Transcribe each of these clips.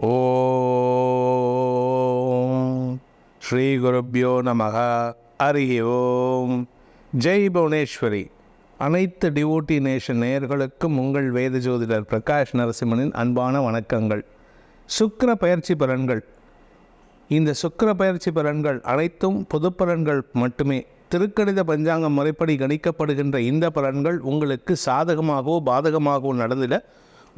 ஓம். ஸ்ரீ குருப்பியோ நமக. ஹரி ஓம். ஜெய் புவனேஸ்வரி. அனைத்து டிவோட்டி நேஷன் நேயர்களுக்கும் உங்கள் வேத ஜோதிடர் பிரகாஷ் நரசிம்மனின் அன்பான வணக்கங்கள். சுக்கர பயிற்சி பலன்கள். இந்த சுக்கர பயிற்சி பலன்கள் அனைத்தும் பொது பலன்கள் மட்டுமே. திருக்கணித பஞ்சாங்கம் முறைப்படி கணிக்கப்படுகின்ற இந்த பலன்கள் உங்களுக்கு சாதகமாகவோ பாதகமாகவோ நடந்திட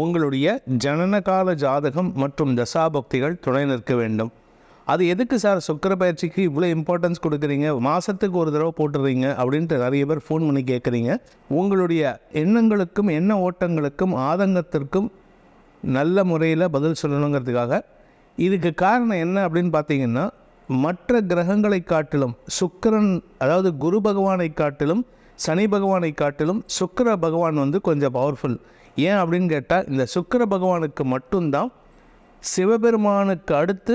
உங்களுடைய ஜனனகால ஜாதகம் மற்றும் தசாபக்திகள் துணை நிற்க வேண்டும். அது எதுக்கு சார் சுக்கிர பயிற்சிக்கு இவ்வளோ இம்பார்ட்டன்ஸ் கொடுக்குறீங்க? மாதத்துக்கு ஒரு தடவை போட்டுறீங்க அப்படின்ட்டு நிறைய பேர் ஃபோன் பண்ணி கேட்குறீங்க உங்களுடைய எண்ணங்களுக்கும் எண்ண ஓட்டங்களுக்கும் ஆதங்கத்திற்கும் நல்ல முறையில் பதில் சொல்லணுங்கிறதுக்காக இதுக்கு காரணம் என்ன அப்படின்னு பார்த்தீங்கன்னா மற்ற கிரகங்களை காட்டிலும் சுக்கிரன் அதாவது குரு பகவானை காட்டிலும் சனி பகவானை காட்டிலும் சுக்கர பகவான் வந்து கொஞ்சம் பவர்ஃபுல் ஏன் அப்படின்னு கேட்டால் இந்த சுக்கிர பகவானுக்கு மட்டும்தான் சிவபெருமானுக்கு அடுத்து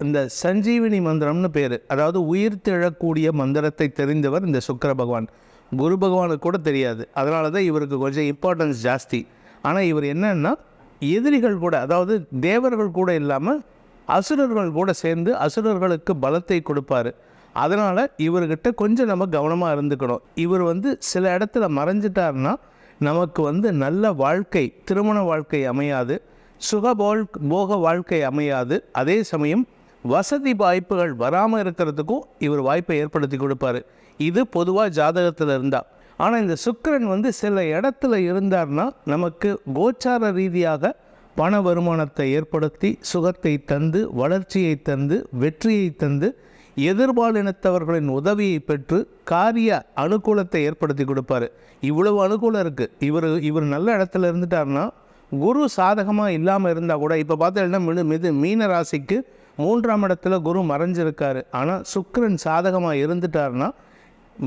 இந்த சஞ்சீவினி மந்திரம்னு பேர். அதாவது உயிர் திழக்கூடிய மந்திரத்தை தெரிந்தவர் இந்த சுக்கர பகவான். குரு பகவானுக்கு கூட தெரியாது. அதனால தான் இவருக்கு கொஞ்சம் இம்பார்ட்டன்ஸ் ஜாஸ்தி. ஆனால் இவர் என்னன்னா எதிரிகள் கூட அதாவது தேவர்கள் கூட இல்லாமல் அசுரர்கள் கூட சேர்ந்து அசுரர்களுக்கு பலத்தை கொடுப்பாரு. அதனால் இவர்கிட்ட கொஞ்சம் நம்ம கவனமாக இருந்துக்கணும். இவர் வந்து சில இடத்துல மறைஞ்சிட்டாருன்னா நமக்கு வந்து நல்ல வாழ்க்கை திருமண வாழ்க்கை அமையாது சுகபோல் போக வாழ்க்கை அமையாது. அதே சமயம் வசதி வாய்ப்புகள் வராமல் இருக்கிறதுக்கும் இவர் வாய்ப்பை ஏற்படுத்தி கொடுப்பாரு. இது பொதுவாக ஜாதகத்தில் இருந்தால் ஆனால் இந்த சுக்கரன் வந்து சில இடத்துல இருந்தார்னா நமக்கு கோச்சார ரீதியாக பண வருமானத்தை ஏற்படுத்தி சுகத்தை தந்து வளர்ச்சியை தந்து வெற்றியை தந்து எதிர்பாலினத்தவர்களின் உதவியை பெற்று காரிய அனுகூலத்தை ஏற்படுத்தி கொடுப்பாரு. இவ்வளவு அனுகூலம் இருக்குது இவர் இவர் நல்ல இடத்துல இருந்துட்டாருன்னா குரு சாதகமாக இல்லாமல் இருந்தால் கூட இப்போ பார்த்தீங்கன்னா மிது மிது மீன ராசிக்கு மூன்றாம் இடத்துல குரு மறைஞ்சிருக்காரு. ஆனால் சுக்கரன் சாதகமாக இருந்துட்டாருன்னா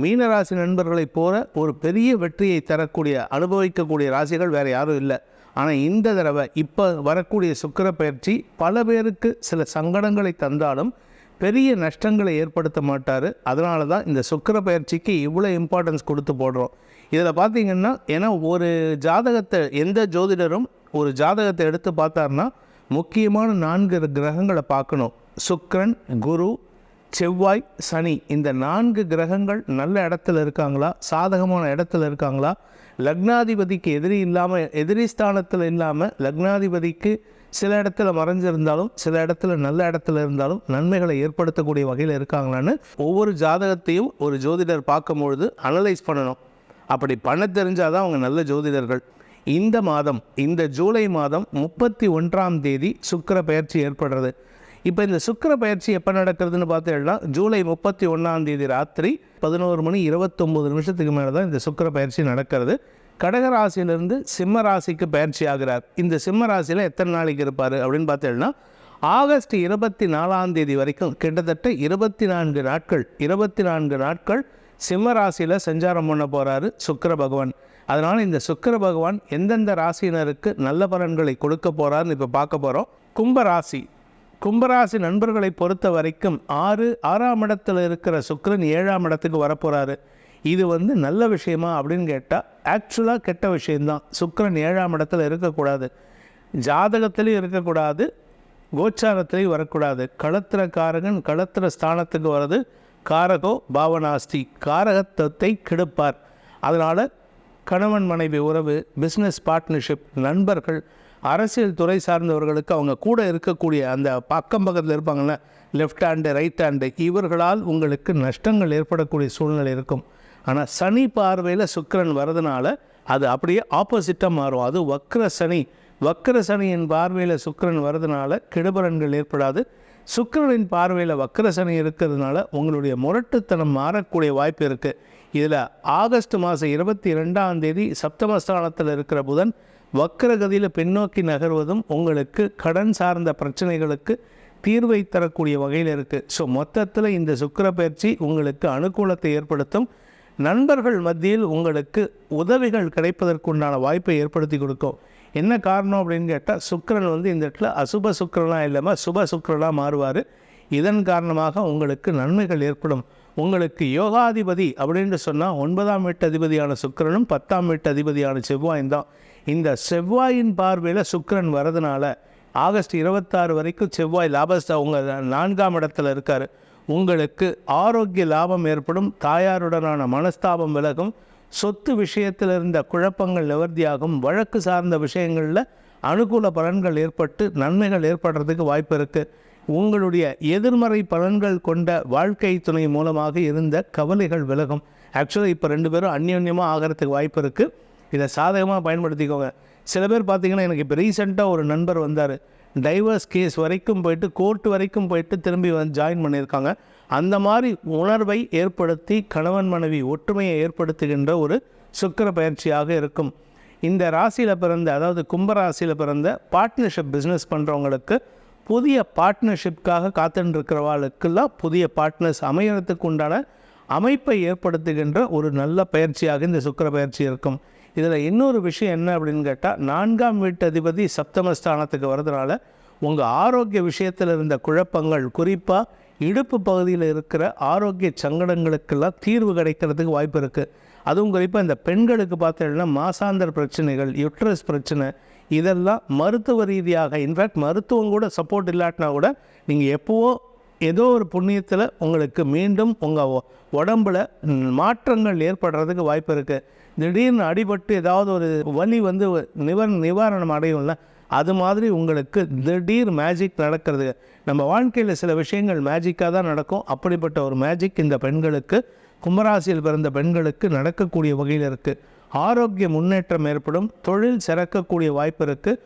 மீனராசி நண்பர்களைப் போல ஒரு பெரிய வெற்றியை தரக்கூடிய அனுபவிக்கக்கூடிய ராசிகள் வேறு யாரும் இல்லை. ஆனால் இந்த தடவை இப்போ வரக்கூடிய சுக்கர பயிற்சி பல பேருக்கு சில சங்கடங்களை தந்தாலும் பெரிய நஷ்டங்களை ஏற்படுத்த மாட்டார். அதனால தான் இந்த சுக்கர பயிற்சிக்கு இவ்வளோ இம்பார்ட்டன்ஸ் கொடுத்து போடுறோம். இதில் பார்த்தீங்கன்னா ஏன்னா ஒரு ஜாதகத்தை எந்த ஜோதிடரும் ஒரு ஜாதகத்தை எடுத்து பார்த்தாருன்னா முக்கியமான நான்கு கிரகங்களை பார்க்கணும். சுக்கரன் குரு செவ்வாய் சனி. இந்த நான்கு கிரகங்கள் நல்ல இடத்துல இருக்காங்களா? சாதகமான இடத்துல இருக்காங்களா? லக்னாதிபதிக்கு எதிரி இல்லாமல் எதிரி ஸ்தானத்தில் இல்லாமல் லக்னாதிபதிக்கு சில இடத்துல மறைஞ்சிருந்தாலும் சில இடத்துல நல்ல இடத்துல இருந்தாலும் நன்மைகளை ஏற்படுத்தக்கூடிய வகையில் இருக்காங்களான்னு ஒவ்வொரு ஜாதகத்தையும் ஒரு ஜோதிடர் பார்க்கும்பொழுது அனலைஸ் பண்ணணும். அப்படி பண்ண தெரிஞ்சால் தான் அவங்க நல்ல ஜோதிடர்கள். இந்த மாதம் இந்த ஜூலை மாதம் முப்பத்தி ஒன்றாம் தேதி சுக்கிர பயிற்சி ஏற்படுறது. இப்போ இந்த சுக்கிர பயிற்சி எப்போ நடக்கிறதுன்னு பார்த்தீங்கன்னா ஜூலை முப்பத்தி ஒன்றாம் தேதி ராத்திரி பதினோரு மணி இருபத்தொம்போது நிமிஷத்துக்கு மேலே தான் இந்த சுக்கிர பயிற்சி நடக்கிறது. கடக ராசியிலிருந்து சிம்ம ராசிக்கு பயிற்சி ஆகிறார் இந்த சிம்ம ராசியில் எத்தனை நாளைக்கு இருப்பார் அப்படின்னு பார்த்தீங்கன்னா ஆகஸ்ட் இருபத்தி நாலாம் தேதி வரைக்கும் கிட்டத்தட்ட இருபத்தி நான்கு நாட்கள் இருபத்தி நான்கு நாட்கள் சிம்ம ராசியில் சஞ்சாரம் பண்ண போகிறாரு சுக்கர பகவான். அதனால் இந்த சுக்கர பகவான் எந்தெந்த ராசியினருக்கு நல்ல பலன்களை கொடுக்க போகிறாருன்னு இப்போ பார்க்க போகிறோம் கும்பராசி. கும்பராசி நண்பர்களை பொறுத்த வரைக்கும் ஆறு ஆறாம் இடத்தில் இருக்கிற சுக்கரன் ஏழாம் இடத்துக்கு வரப்போகிறாரு இது வந்து நல்ல விஷயமா அப்படின்னு கேட்டால் ஆக்சுவலாக கெட்ட விஷயந்தான் சுக்கிரன் ஏழாம் இடத்துல இருக்கக்கூடாது. ஜாதகத்திலையும் இருக்கக்கூடாது. கோச்சாரத்திலையும் வரக்கூடாது. களத்திர காரகன் களத்திர ஸ்தானத்துக்கு வர்றது காரகோ பாவனாஸ்தி காரகத்துவத்தை கெடுப்பார். அதனால் கணவன் மனைவி உறவு பிஸ்னஸ் பார்ட்னர்ஷிப் நண்பர்கள் அரசியல் துறை சார்ந்தவர்களுக்கு அவங்க கூட இருக்கக்கூடிய அந்த பக்கம் பக்கத்தில் இருப்பாங்கள்ல லெஃப்ட் ஹேண்டு ரைட் ஹேண்டு இவர்களால் உங்களுக்கு நஷ்டங்கள் ஏற்படக்கூடிய சூழ்நிலை இருக்கும். ஆனால் சனி பார்வையில் சுக்கரன் வரதுனால அது அப்படியே ஆப்போசிட்டாக மாறும். அது வக்ர சனி. வக்ர சனியின் பார்வையில் சுக்கரன் வரதுனால கெடுபலன்கள் ஏற்படாது. சுக்கரனின் பார்வையில் வக்ர சனி இருக்கிறதுனால உங்களுடைய முரட்டுத்தனம் மாறக்கூடிய வாய்ப்பு இருக்குது இதில் ஆகஸ்ட் மாதம் இருபத்தி ரெண்டாம் தேதி சப்தமஸ்தானத்தில் இருக்கிற புதன் வக்கரகதியில் பின்னோக்கி நகர்வதும் உங்களுக்கு கடன் சார்ந்த பிரச்சனைகளுக்கு தீர்வை தரக்கூடிய வகையில் இருக்குது ஸோ மொத்தத்தில் இந்த சுக்கர பயிற்சி உங்களுக்கு அனுகூலத்தை ஏற்படுத்தும். நண்பர்கள் மத்தியில் உங்களுக்கு உதவிகள் கிடைப்பதற்குண்டான வாய்ப்பை ஏற்படுத்தி கொடுக்கும். என்ன காரணம் அப்படின்னு கேட்டால் சுக்கிரன் வந்து இந்த இடத்துல அசுப சுக்கரனாக இல்லாமல் சுப சுக்கரனாக மாறுவார். இதன் காரணமாக உங்களுக்கு நன்மைகள் ஏற்படும். உங்களுக்கு யோகாதிபதி அப்படின்னு சொன்னால் ஒன்பதாம் வீட்டு அதிபதியான சுக்கரனும் பத்தாம் வீட்டு அதிபதியான செவ்வாயும் தான். இந்த செவ்வாயின் பார்வையில் சுக்கரன் வரதுனால ஆகஸ்ட் இருபத்தாறு வரைக்கும் செவ்வாய் லாபஸ்தா உங்கள் நான்காம் இடத்துல இருக்கார். உங்களுக்கு ஆரோக்கிய லாபம் ஏற்படும் தாயாருடனான மனஸ்தாபம் விலகும் சொத்து விஷயத்தில் இருந்த குழப்பங்கள் நிவர்த்தியாகும் வழக்கு சார்ந்த விஷயங்களில் அனுகூல பலன்கள் ஏற்பட்டு நன்மைகள் ஏற்படுறதுக்கு வாய்ப்பு இருக்குது உங்களுடைய எதிர்மறை பலன்கள் கொண்ட வாழ்க்கை துணை மூலமாக இருந்த கவலைகள் விலகும். ஆக்சுவலாக இப்போ ரெண்டு பேரும் அந்யோன்யமாக ஆகிறதுக்கு வாய்ப்பு இருக்குது இதை சாதகமாக பயன்படுத்திக்கோங்க. சில பேர் பார்த்தீங்கன்னா எனக்கு இப்போ ரீசெண்டாக ஒரு நண்பர் வந்தார். டைவர்ஸ் கேஸ் வரைக்கும் போயிட்டு கோர்ட் வரைக்கும் போயிட்டு திரும்பி வந்து ஜாயின் பண்ணியிருக்காங்க. அந்த மாதிரி உணர்வை ஏற்படுத்தி கணவன் மனைவி ஒற்றுமையை ஏற்படுத்துகின்ற ஒரு சுக்கிர பயிற்சியாக இருக்கும். இந்த ராசியில் பிறந்த அதாவது கும்பராசியில் பிறந்த பார்ட்னர்ஷிப் பிஸ்னஸ் பண்ணுறவங்களுக்கு புதிய பார்ட்னர்ஷிப்காக காத்துருக்கிறவாளுக்கெல்லாம் புதிய பார்ட்னர்ஸ் அமையறதுக்கு உண்டான அமைப்பை ஏற்படுத்துகின்ற ஒரு நல்ல பயிற்சியாக இந்த சுக்கிர பயிற்சி இருக்கும். இதில் இன்னொரு விஷயம் என்ன அப்படின்னு கேட்டால் நான்காம் வீட்டு அதிபதி சப்தமஸ்தானத்துக்கு வரதுனால உங்கள் ஆரோக்கிய விஷயத்தில் இருந்த குழப்பங்கள் குறிப்பாக இடுப்பு பகுதியில் இருக்கிற ஆரோக்கிய சங்கடங்களுக்கெல்லாம் தீர்வு கிடைக்கிறதுக்கு வாய்ப்பு இருக்குது அதுவும் குறிப்பாக இந்த பெண்களுக்கு பார்த்தீங்கன்னா மாசாந்தர் பிரச்சனைகள் யுட்ரஸ் பிரச்சனை இதெல்லாம் மருத்துவ ரீதியாக இன்ஃபேக்ட் மருத்துவம் கூட சப்போர்ட் இல்லாட்டினா கூட நீங்கள் எப்போவோ ஏதோ ஒரு புண்ணியத்தில் உங்களுக்கு மீண்டும் உங்கள் உடம்புல மாற்றங்கள் ஏற்படுறதுக்கு வாய்ப்பு இருக்குது திடீர்னு அடிபட்டு ஏதாவது ஒரு வலி வந்து நிவர் நிவாரணம் அடையும்ல அது மாதிரி உங்களுக்கு திடீர் மேஜிக் நடக்கிறது. நம்ம வாழ்க்கையில் சில விஷயங்கள் மேஜிக்காக தான் நடக்கும். அப்படிப்பட்ட ஒரு மேஜிக் இந்த பெண்களுக்கு கும்பராசியில் பிறந்த பெண்களுக்கு நடக்கக்கூடிய வகையில் இருக்குது ஆரோக்கிய முன்னேற்றம் ஏற்படும் தொழில் சிறக்கக்கூடிய வாய்ப்பு இருக்குது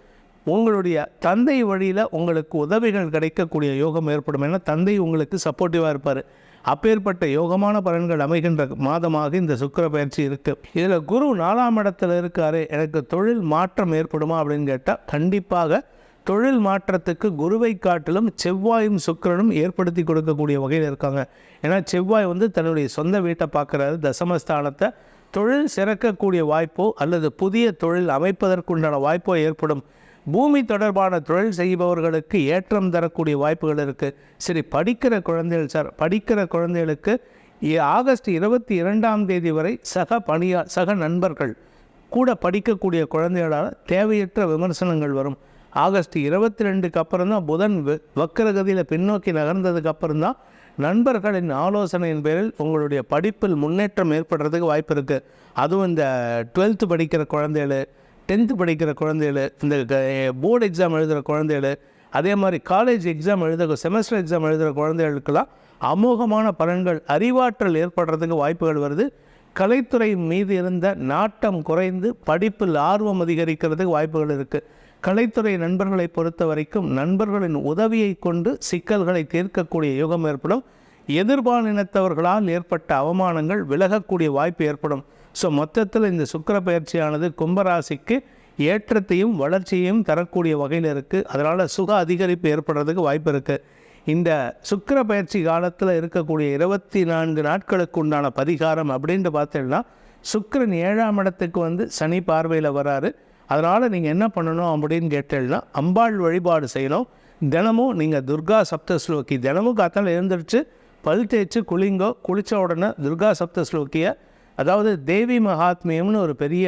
உங்களுடைய தந்தை வழியில் உங்களுக்கு உதவிகள் கிடைக்கக்கூடிய யோகம் ஏற்படும். ஏன்னா தந்தை உங்களுக்கு சப்போர்ட்டிவாக இருப்பார். அப்பேற்பட்ட யோகமான பலன்கள் அமைகின்ற மாதமாக இந்த சுக்கிர பயிற்சி இருக்குது இதில் குரு நாலாம் இடத்துல இருக்காரு எனக்கு தொழில் மாற்றம் ஏற்படுமா அப்படின்னு கேட்டால் கண்டிப்பாக தொழில் மாற்றத்துக்கு குருவை காட்டிலும் செவ்வாயும் சுக்கிரனும் ஏற்படுத்தி கொடுக்கக்கூடிய வகையில் இருக்காங்க. ஏன்னா செவ்வாய் வந்து தன்னுடைய சொந்த வீட்டை பார்க்குறாரு தசமஸ்தானத்தை. தொழில் சிறக்கக்கூடிய வாய்ப்போ அல்லது புதிய தொழில் அமைப்பதற்குண்டான வாய்ப்போ ஏற்படும். பூமி தொடர்பான தொழில் செய்பவர்களுக்கு ஏற்றம் தரக்கூடிய வாய்ப்புகள் இருக்குது சரி படிக்கிற குழந்தைகள் சார் படிக்கிற குழந்தைகளுக்கு ஆகஸ்ட் இருபத்தி இரண்டாம் தேதி வரை சக பணியா சக நண்பர்கள் கூட படிக்கக்கூடிய குழந்தைகளால் தேவையற்ற விமர்சனங்கள் வரும். ஆகஸ்ட் இருபத்தி ரெண்டுக்கு அப்புறம் தான் புதன் வ- வக்கரகதியில் பின்னோக்கி நகர்ந்ததுக்கு அப்புறம் தான் நண்பர்களின் ஆலோசனையின் பேரில் உங்களுடைய படிப்பில் முன்னேற்றம் ஏற்படுறதுக்கு வாய்ப்பு இருக்குது அதுவும் இந்த டுவெல்த்து படிக்கிற குழந்தைகள் டென்த்து படிக்கிற குழந்தைகள் இந்த போர்டு எக்ஸாம் எழுதுகிற குழந்தைகள் அதே மாதிரி காலேஜ் எக்ஸாம் எழுதுகிற செமஸ்டர் எக்ஸாம் எழுதுகிற குழந்தைகளுக்கெல்லாம் அமோகமான பலன்கள் அறிவாற்றல் ஏற்படுறதுக்கு வாய்ப்புகள் வருது. கலைத்துறை மீது இருந்த நாட்டம் குறைந்து படிப்பில் ஆர்வம் அதிகரிக்கிறதுக்கு வாய்ப்புகள் இருக்குது கலைத்துறை நண்பர்களை பொறுத்த வரைக்கும் நண்பர்களின் உதவியை கொண்டு சிக்கல்களை தீர்க்கக்கூடிய யோகம் ஏற்படும். எதிர்பாலினத்தவர்களால் ஏற்பட்ட அவமானங்கள் விலகக்கூடிய வாய்ப்பு ஏற்படும். ஸோ மொத்தத்தில் இந்த சுக்கிர பயிற்சியானது கும்பராசிக்கு ஏற்றத்தையும் வளர்ச்சியையும் தரக்கூடிய வகையில் இருக்குது அதனால் சுக அதிகரிப்பு ஏற்படுறதுக்கு வாய்ப்பு இருக்குது இந்த சுக்கர பயிற்சி காலத்தில் இருக்கக்கூடிய இருபத்தி நான்கு நாட்களுக்கு உண்டான பரிகாரம் அப்படின்ட்டு பார்த்தீங்கன்னா சுக்கரன் ஏழாம் இடத்துக்கு வந்து சனி பார்வையில் வராரு. அதனால் நீங்கள் என்ன பண்ணணும் அப்படின்னு கேட்டீங்கன்னா அம்பாள் வழிபாடு செய்யணும். தினமும் நீங்கள் துர்கா சப்த ஸ்லோக்கி தினமும் காத்தால எழுந்திரிச்சு பல் தேய்ச்சி குளிங்கோ குளித்த உடனே துர்கா சப்த ஸ்லோகியை அதாவது தேவி மகாத்மியம்னு ஒரு பெரிய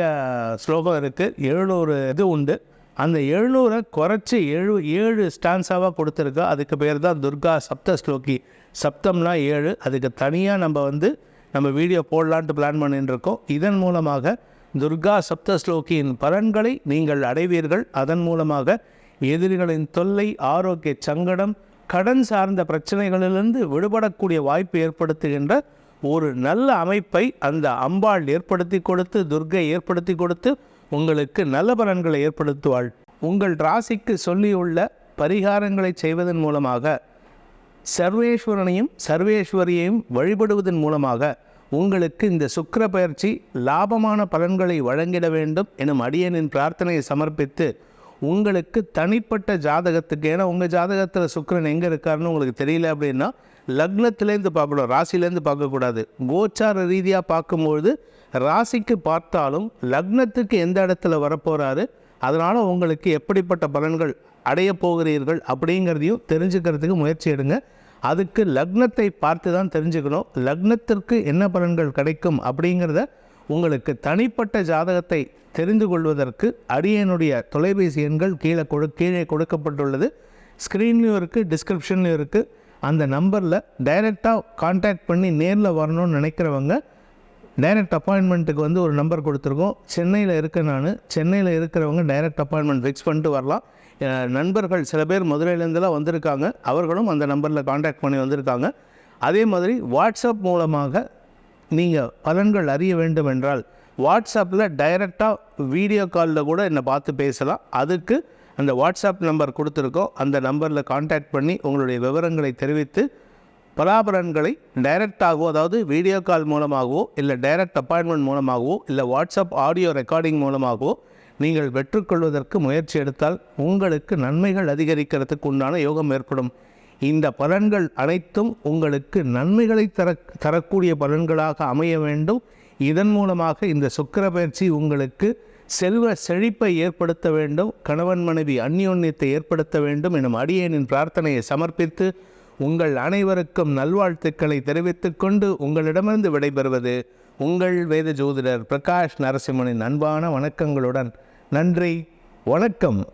ஸ்லோகம் இருக்குது எழுநூறு இது உண்டு. அந்த எழுநூறை குறைச்சி ஏழு ஏழு ஸ்டான்ஸாவாக கொடுத்துருக்கு. அதுக்கு பேர் தான் துர்கா சப்த ஸ்லோகி சப்தம்னா ஏழு. அதுக்கு தனியாக நம்ம வந்து நம்ம வீடியோ போடலான்ட்டு பிளான் பண்ணிட்டுருக்கோம் இதன் மூலமாக துர்கா சப்த ஸ்லோகியின் பலன்களை நீங்கள் அடைவீர்கள். அதன் மூலமாக எதிரிகளின் தொல்லை ஆரோக்கிய சங்கடம் கடன் சார்ந்த பிரச்சனைகளிலிருந்து விடுபடக்கூடிய வாய்ப்பு ஏற்படுத்துகின்ற ஒரு நல்ல அமைப்பை அந்த அம்பாள் ஏற்படுத்தி கொடுத்து துர்கை ஏற்படுத்தி கொடுத்து உங்களுக்கு நல்ல பலன்களை ஏற்படுத்துவாள். உங்கள் ராசிக்கு சொல்லியுள்ள பரிகாரங்களை செய்வதன் மூலமாக சர்வேஸ்வரனையும் சர்வேஸ்வரியையும் வழிபடுவதன் மூலமாக உங்களுக்கு இந்த சுக்கர பயிற்சி லாபமான பலன்களை வழங்கிட வேண்டும் எனும் அடியனின் பிரார்த்தனையை சமர்ப்பித்து உங்களுக்கு தனிப்பட்ட ஜாதகத்துக்கு ஏன்னா உங்கள் ஜாதகத்தில் சுக்கரன் எங்கே இருக்காருன்னு உங்களுக்கு தெரியல அப்படின்னா லக்னத்திலேருந்து பார்க்கணும் ராசிலேருந்து பார்க்கக்கூடாது. கோச்சார ரீதியாக பார்க்கும்பொழுது ராசிக்கு பார்த்தாலும் லக்னத்துக்கு எந்த இடத்துல வரப்போகிறாரு அதனால் உங்களுக்கு எப்படிப்பட்ட பலன்கள் அடைய போகிறீர்கள் அப்படிங்கிறதையும் தெரிஞ்சுக்கிறதுக்கு முயற்சி எடுங்க. அதுக்கு லக்னத்தை பார்த்து தான் தெரிஞ்சுக்கணும். லக்னத்திற்கு என்ன பலன்கள் கிடைக்கும் அப்படிங்கிறத உங்களுக்கு தனிப்பட்ட ஜாதகத்தை தெரிந்து கொள்வதற்கு அடியனுடைய தொலைபேசி எண்கள் கீழே கொடு கீழே கொடுக்கப்பட்டுள்ளது. ஸ்க்ரீன்லேயும் இருக்குது டிஸ்கிரிப்ஷன்லையும் இருக்குது அந்த நம்பரில் டைரெக்டாக காண்டாக்ட் பண்ணி நேரில் வரணும்னு நினைக்கிறவங்க டைரக்ட் அப்பாயின்மெண்ட்டுக்கு வந்து ஒரு நம்பர் கொடுத்துருக்கோம். சென்னையில் இருக்க நான் சென்னையில் இருக்கிறவங்க டைரக்ட் அப்பாயின்மெண்ட் ஃபிக்ஸ் பண்ணிட்டு வரலாம். நண்பர்கள் சில பேர் மதுரையிலேருந்துலாம் வந்திருக்காங்க. அவர்களும் அந்த நம்பரில் காண்டாக்ட் பண்ணி வந்திருக்காங்க. அதே மாதிரி வாட்ஸ்அப் மூலமாக நீங்கள் பலன்கள் அறிய வேண்டும் என்றால் வாட்ஸ்அப்பில் டைரெக்டாக வீடியோ காலில் கூட என்னை பார்த்து பேசலாம். அதுக்கு அந்த வாட்ஸ்அப் நம்பர் கொடுத்துருக்கோம் அந்த நம்பரில் காண்டாக்ட் பண்ணி உங்களுடைய விவரங்களை தெரிவித்து பலாபலன்களை டைரக்டாகவோ அதாவது வீடியோ கால் மூலமாகவோ இல்லை டைரக்ட் அப்பாயின்மெண்ட் மூலமாகவோ இல்லை வாட்ஸ்அப் ஆடியோ ரெக்கார்டிங் மூலமாகவோ நீங்கள் வெற்றுக்கொள்வதற்கு முயற்சி எடுத்தால் உங்களுக்கு நன்மைகள் அதிகரிக்கிறதுக்கு உண்டான யோகம் ஏற்படும். இந்த பலன்கள் அனைத்தும் உங்களுக்கு நன்மைகளை தர தரக்கூடிய பலன்களாக அமைய வேண்டும். இதன் மூலமாக இந்த சுக்கிர பயிற்சி உங்களுக்கு செல்வ செழிப்பை ஏற்படுத்த வேண்டும் கணவன் மனைவி அந்யோன்யத்தை ஏற்படுத்த வேண்டும் எனும் அடியேனின் பிரார்த்தனையை சமர்ப்பித்து உங்கள் அனைவருக்கும் நல்வாழ்த்துக்களை தெரிவித்துக் கொண்டு உங்களிடமிருந்து விடைபெறுவது உங்கள் வேத ஜோதிடர் பிரகாஷ் நரசிம்மனின் அன்பான வணக்கங்களுடன் நன்றி வணக்கம்.